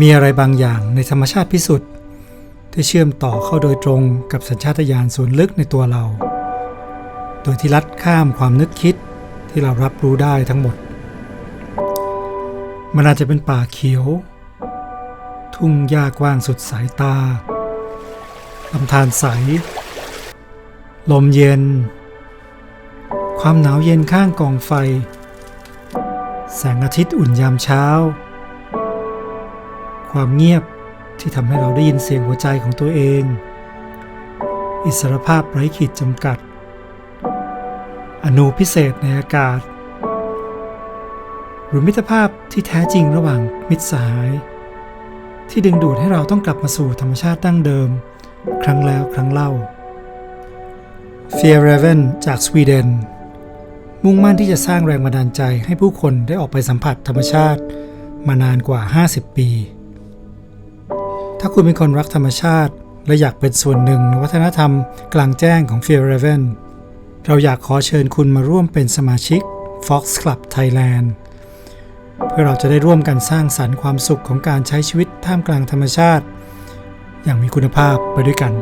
มีอะไรบางอย่างในธรรมชาติพิสุทธิ์ที่เชื่อมต่อเข้าโดยตรงกับสัญชาตญาณส่วนลึกในตัวเรา โดยที่ลัดข้ามความนึกคิดที่เรารับรู้ได้ทั้งหมด มันอาจจะเป็นป่าเขียว ทุ่งหญ้ากว้างสุดสายตาลำธารใส ลมเย็น ความหนาวเย็นข้างกองไฟ แสงอาทิตย์อุ่นยามเช้า ความเงียบที่ทำให้เราได้ยินเสียงหัวใจของตัวเอง อิสรภาพไร้ขีดจำกัด อนูพิเศษในอากาศ หรือมิตรภาพที่แท้จริงระหว่างมิตรสหาย ที่ดึงดูดให้เราต้องกลับมาสู่ธรรมชาติดั้งเดิม ครั้งแล้วครั้งเล่า f e a r r a v e n จากสวีเดน มุ่งมั่นที่จะสร้างแรงบันดาลใจให้ผู้คนได้ออกไปสัมผัสธรรมชาติ มานานกว่า 50 ปี ถ้าคุณเป็นคนรักธรรมชาติ และอยากเป็นส่วนหนึ่งในวัฒนธรรมกลางแจ้งของ f e a r r a v e n เราอยากขอเชิญคุณมาร่วมเป็นสมาชิก Fox Club Thailand เพื่อเราจะได้ร่วมกันสร้างสรรค์ความสุขของการใช้ชีวิตท่ามกลางธรรมชาติ อย่างมีคุณภาพไปด้วยกัน